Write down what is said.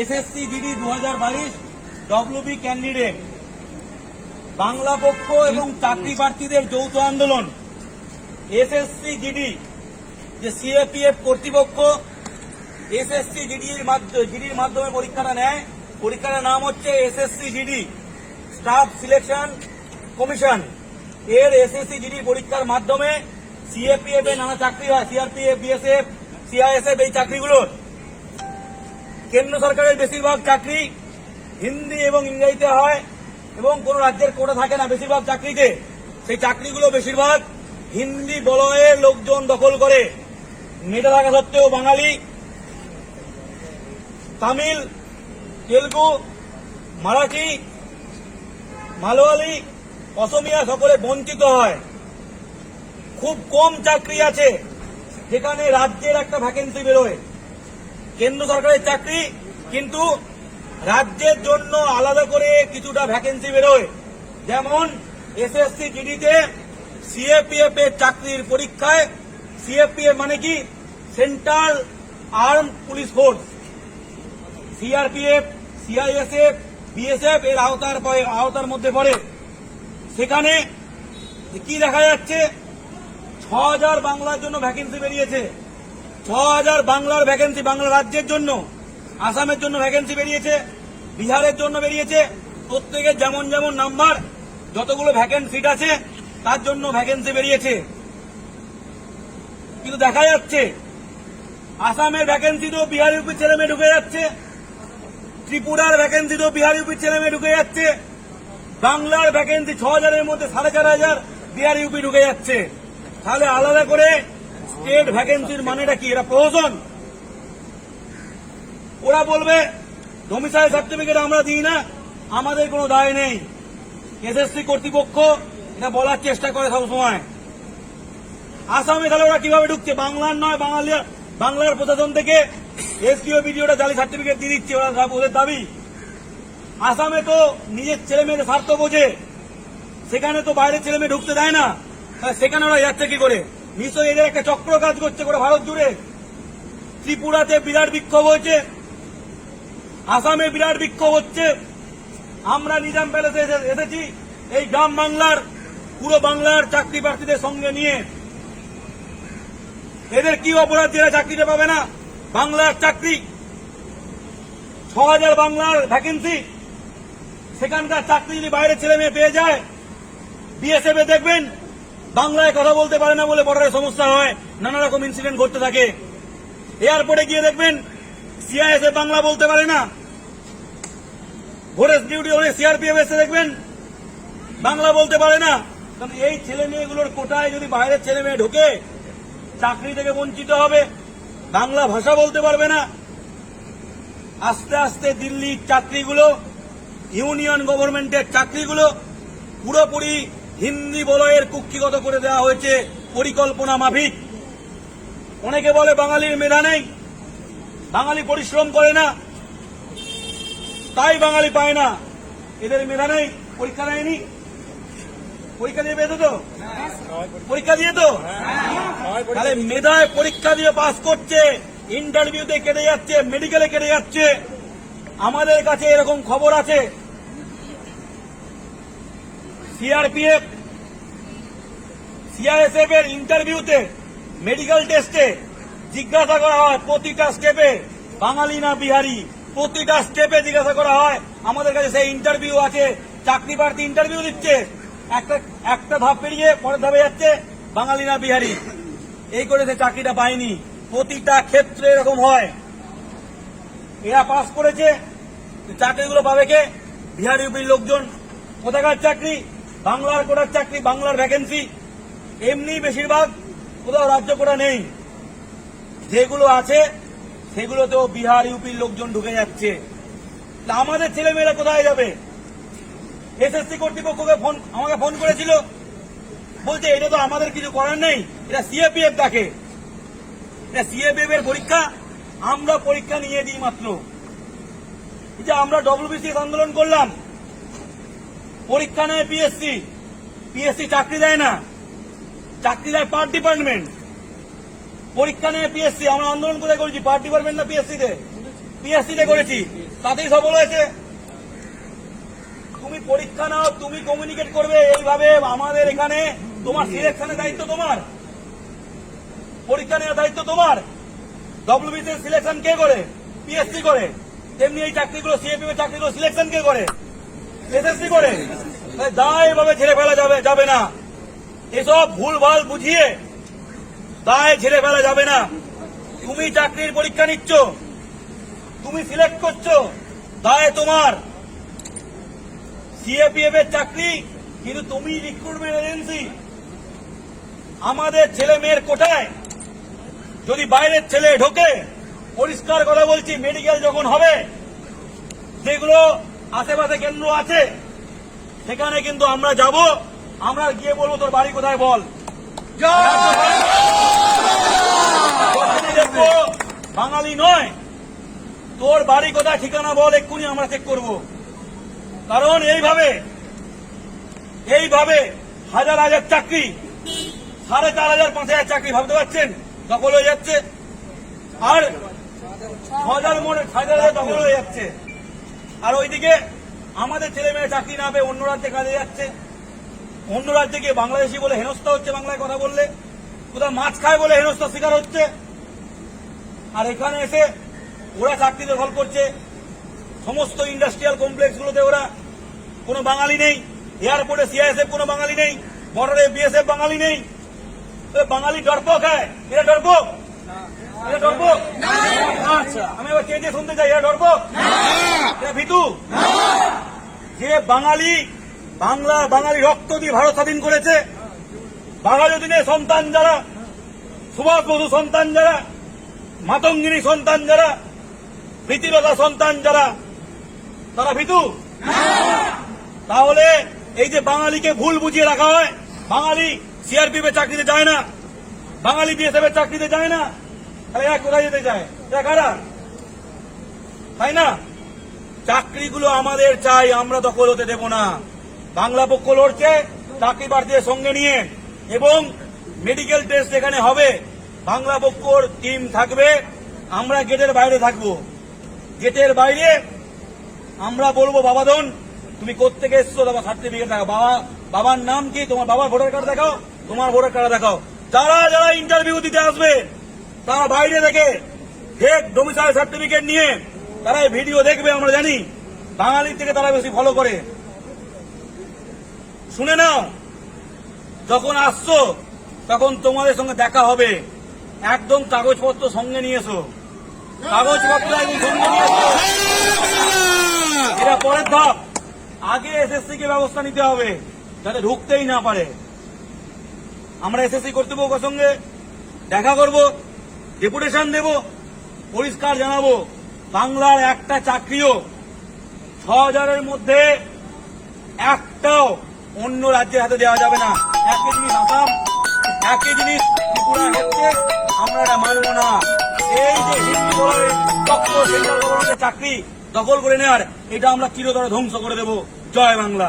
SSC GD দু হাজার বাইশ ডব্লিউবি ক্যান্ডিডেট বাংলা পক্ষ এবং চাকরি প্রার্থীদের যৌথ আন্দোলন। এসএসসি জিডি যে সিএপিএফ কর্তৃপক্ষ এসএসসি জিডির মাধ্যমে জিডির মাধ্যমে পরীক্ষাটা নেয়। পরীক্ষাটার নাম হচ্ছে SSC GD staff selection commission এর এসএসসি জিডি পরীক্ষার মাধ্যমে সিএপিএফ এর নানা চাকরি হয় সিআরপিএফ বিএসএফ সিআইএসএফ এই চাকরিগুলোর। কেন্দ্র সরকারের বেশিরভাগ চাকরি হিন্দি এবং ইংরেজিতে হয় এবং কোন রাজ্যের কোটা থাকে না বেশিরভাগ চাকরিতে। সেই চাকরিগুলো বেশিরভাগ হিন্দি বলয়ের লোকজন দখল করে। মেধা থাকা সত্ত্বেও বাঙালি, তামিল, তেলুগু, মারাঠি, মালয়ালি, অসমিয়া সকলে বঞ্চিত হয়। খুব কম চাকরি আছে যেখানে রাজ্যের একটা ভ্যাকেন্সি বেরোয়। কেন্দ্র সরকারের চাকরি, কিন্তু রাজ্যের জন্য আলাদা করে কিছুটা ভ্যাকেন্সি বেরোয়। যেমন এসএসসি জিডিতে সিএপিএফ এর চাকরির পরীক্ষায় সিএপিএফ মানে কি? Central arm police force CRPF CISF BSF এর আওতার আওতার মধ্যে পড়ে। সেখানে কি দেখা যাচ্ছে? ছ হাজার বাংলার জন্য ভ্যাকেন্সি বেরিয়েছে। ছ হাজার বাংলার ভ্যাকেন্সি বাংলা রাজ্যের জন্য, আসামের জন্য ভ্যাকেন্সি বেরিয়েছে, বিহারের জন্য বেরিয়েছে, প্রত্যেকের যেমন যেমন নাম্বার যতগুলো ভ্যাকেন্ট সিট আছে, তার জন্য ভ্যাকেন্সি বেরিয়েছে। কিন্তু দেখা যাচ্ছে, আসামের ভ্যাকেন্সিতেও বিহার ইউপির ছেলে মেয়ে ঢুকে যাচ্ছে, ত্রিপুরার ভ্যাকেন্সিতেও বিহার ইউপির ছেলে মেয়ে ঢুকে যাচ্ছে, বাংলার ভ্যাকেন্সি ছ হাজারের মধ্যে সাড়ে চার হাজার বিহার ইউপি ঢুকে যাচ্ছে। তাহলে আলাদা করে স্টেট ভ্যাকেন্সির মানেটা কি? এটা প্রহসন ওরা বলবে ডোমিসাইল সার্টিফিকেট আমরা দিই না, আমাদের কোনো দায় নেই। এসএসসি কর্তৃপক্ষ এটা বলার চেষ্টা করে সবসময়। আসামে তাহলে ওরা কীভাবে ঢুকছে? বাংলার নয় বাঙালি বাংলার প্রশাসন থেকে এসডিও ভিডিওটা জালি সার্টিফিকেট দিয়ে দিচ্ছে ওরা ওদের দাবি। আসামে তো নিজের ছেলে মেয়েদের স্বার্থ বোঝে। সেখানে তো বাইরের ছেলে মেয়ে ঢুকতে দেয় না। সেখানে ওরা যাচ্ছে কি করে? নিশ্চয়ই এদের একটা চক্র কাজ করছে করে ভারত জুড়ে। ত্রিপুরাতে বিরাট বিক্ষোভ হয়েছে। আসামে বিরাট বিক্ষোভ হচ্ছে। আমরা নিজাম প্যালেসে এসেছি। এই গ্রাম বাংলার, পুরো বাংলার চাকরি প্রার্থীদের সঙ্গে নিয়ে। এদের কি অপরাধ এরা চাকরিটা পাবে না? বাংলার চাকরি। ছ হাজার বাংলার ভ্যাকেন্সি সেখানকার চাকরি যদি বাইরের ছেলে মেয়ে পেয়ে যায় বিএসএফ দেখবেন বাংলায় কথা বলতে পারে না বলে বর্ডারের সমস্যা হয়, নানা রকম ইনসিডেন্ট ঘটতে থাকে। এয়ারপোর্টে গিয়ে দেখবেন সিআইএসএফ বাংলা বলতে পারে না। ফরেস্ট ডিউটি হলে সিআরপিএফ এসে দেখবেন, বাংলা বলতে পারে না। কারণ এই ছেলে মেয়েগুলোর কোটায় যদি বাইরের ছেলে মেয়ে ঢোকে, চাকরি থেকে বঞ্চিত হবে। বাংলা ভাষা বলতে পারবে না। আস্তে আস্তে দিল্লির চাকরিগুলো, ইউনিয়ন গভর্নমেন্টের চাকরিগুলো, পুরোপুরি হিন্দি বলয়ের কুক্ষিগত করে দেওয়া হয়েছে পরিকল্পনা মাফিক। অনেকে বলে বাঙালির মেধা নেই, বাঙালি পরিশ্রম করে না, তাই বাঙালি পায় না। এদের মেধা নেই, পরীক্ষা নেয়নি। পরীক্ষা দিয়ে পেয়েছে তো? পরীক্ষা দিয়ে তো? তাহলে মেধায় পরীক্ষা দিয়ে পাস করছে ইন্টারভিউতে কেটে যাচ্ছে মেডিকেলে কেটে যাচ্ছে। আমাদের কাছে এরকম খবর আছে। সিআরপিএফ সিআইএসএফ এর ইন্টারভিউতে মেডিকেল টেস্টে জিজ্ঞাসা করা হয়, প্রতিটা স্টেপে বাঙালি না বিহারি? প্রতিটা স্টেপে জিজ্ঞাসা করা হয়, আমাদের কাছে সেই ইন্টারভিউ আছে, চাকরি প্রার্থী ইন্টারভিউ দিচ্ছে। একটা একটা ধাপ পেরিয়ে পরের ধাপে যাচ্ছে, বাঙালি না বিহারি? এই করে সে চাকরিটা পায়নি। প্রতিটা ক্ষেত্রে এরকম হয়। এরা পাস করেছে চাকরিগুলো পাবে কে? বিহার ইউপির লোকজন। কোথাকার চাকরি? বাংলার কোটার চাকরি, বাংলার ভ্যাকেন্সি এমনি বেশিরভাগ কোথাও রাজ্য কোটা নেই। যেগুলো আছে, সেগুলোতেও বিহার ইউপির লোকজন ঢুকে যাচ্ছে। আমাদের ছেলেমেয়েরা কোথায় যাবে? এসএসসি কর্তৃপক্ষকে ফোন, আমাকে ফোন করেছিল। বলছে, এটা তো আমাদের কিছু করার নেই। এটা সিএপিএফ দেখে। এটা সিএপিএফ এর পরীক্ষা। আমরা পরীক্ষা নিয়ে দিই মাত্র। যে আমরা ডব্লিউবিসিএস আন্দোলন করলাম পরীক্ষা নেয় পিএসসি পিএসসি চাকরি দেয় না। চাকরি দেয় পার্ট ডিপার্টমেন্ট। পরীক্ষা নেয় পিএসসি আমরা আন্দোলন কোথায় করেছি? পার্ট ডিপার্টমেন্ট না পিএসসি তে? পিএসসি তে করেছি। তাতেই সফল হয়েছে। তুমি পরীক্ষা নাও, তুমি কমিউনিকেট করবে, এইভাবে আমাদের এখানে তোমার সিলেকশনের দায়িত্ব তোমার। পরীক্ষা নেওয়ার দায়িত্ব তোমার। ডব্লিউবিসি সিলেকশন কে করে? পিএসসি করে। তেমনি এই চাকরিগুলো সিএপি এর চাকরিগুলো সিলেকশন কে করে? এসএসসি করে। দায় এভাবে ছেড়ে ফেলা যাবে যাবে না। এসব ভুলভাল বুঝিয়ে দায় ছেড়ে ফেলা যাবে না। তুমি চাকরির পরীক্ষা নিচ্ছ, তুমি সিলেক্ট করছ দায় তোমার। সিএপিএফ এর চাকরি, কিন্তু তুমি রিক্রুটমেন্ট এজেন্সি আমাদের ছেলে মেয়ের কোটায় যদি বাইরের ছেলে ঢোকে, পরিষ্কার কথা বলছি মেডিকেল যখন হবে যেগুলো আশেপাশে কেন্দ্র আছে। সেখানে কিন্তু আমরা যাব। আমরা গিয়ে বলব তোর বাড়ি কোথায় বল? বাঙালি নয়। তোর বাড়ি কোথায় ঠিকানা বল এক্ষুনি আমরা চেক করব। কারণ এইভাবে এইভাবে হাজার হাজার চাকরি সাড়ে চার হাজার পাঁচ হাজার চাকরি ভাবতে পারছেন? দখল হয়ে যাচ্ছে। আর হাজার মনে হাজার হাজার দখল হয়ে যাচ্ছে। আর ওইদিকে আমাদের ছেলে মেয়ে চাকরি না পেয়ে অন্য রাজ্যে কাজে যাচ্ছে। অন্য রাজ্যে গিয়ে বাংলাদেশি বলে হেনস্থা হচ্ছে বাংলায় কথা বললে। কোথাও মাছ খায় বলে হেনস্থা শিকার হচ্ছে। আর এখানে এসে ওরা চাকরি দখল করছে। সমস্ত ইন্ডাস্ট্রিয়াল কমপ্লেক্স গুলোতে ওরা কোনো বাঙালি নেই। এয়ারপোর্টে সিআইএসএফ কোনো বাঙালি নেই। বর্ডারে বিএসএফ বাঙালি নেই। বাঙালি ডরপক হ্যাঁ? এরা ডরপক? এরা ডরপক? আচ্ছা আমি এবার চেয়ে শুনতে চাই এরা ডরপক? ভীতু যে বাঙালি, বাংলা, বাঙালি রক্ত দিয়ে ভারত স্বাধীন করেছে, বাঙালি দিনের সন্তান যারা, সুভাষ বসু সন্তান যারা, মাতঙ্গিনী সন্তান যারা, প্রীতিলতা সন্তান যারা, তারা ভীতু? তাহলে এই যে বাঙালিকে ভুল বুঝিয়ে রাখা হয়, বাঙালি সিআরপিএফ এর চাকরিতে যায় না, বাঙালি বিএসএফ এর চাকরিতে যায় না, তাহলে এরা কোথায় যেতে চায়? কারা? তাই না? চাকরিগুলো আমাদের চাই, আমরা দখল হতে দেব না। বাংলা পক্ষ লড়ছে, চাকরি প্রার্থীদের সঙ্গে নিয়ে। এবং মেডিকেল টেস্ট এখানে হবে। বাংলা পক্ষর টিম থাকবে, আমরা গেটের বাইরে থাকব। গেটের বাইরে আমরা বলব, বাবাদন, তুমি কোত্থেকে এসছো? তোমার সার্টিফিকেট দেখাও। বাবা, বাবার নাম কি? তোমার বাবার ভোটার কার্ড দেখাও? তোমার ভোটার কার্ড দেখাও। যারা যারা ইন্টারভিউ দিতে আসবে, তারা বাইরে থেকে ফেক ডোমিসাইল সার্টিফিকেট নিয়ে তারা এই ভিডিও দেখবে আমরা জানি। বাঙালির থেকে তারা বেশি ফলো করে। শুনে নাও, যখন আসছো, তখন তোমাদের সঙ্গে দেখা হবে। একদম কাগজপত্র সঙ্গে নিয়ে এসো। কাগজপত্র একদম সঙ্গে নিয়ে এসো। এটা পরের ধাপ। আগে এসএসসি কে ব্যবস্থা নিতে হবে, যাতে ঢুকতেই না পারে। আমরা এসএসসি কর্তৃপক্ষের সঙ্গে? দেখা করব, ডেপুটেশন দেব, পরিষ্কার জানাব। বাংলার একটা চাকরিও ছ হাজারের মধ্যে একটাও অন্য রাজ্যের হাতে দেওয়া যাবে না। একই জিনিস আসাম, একই জিনিস ত্রিপুরা হচ্ছে আমরা এটা মানব না। এই যে হিন্দু চাকরি দখল করে নেওয়ার, এটা আমরা চিরতরে ধ্বংস করে দেব। জয় বাংলা।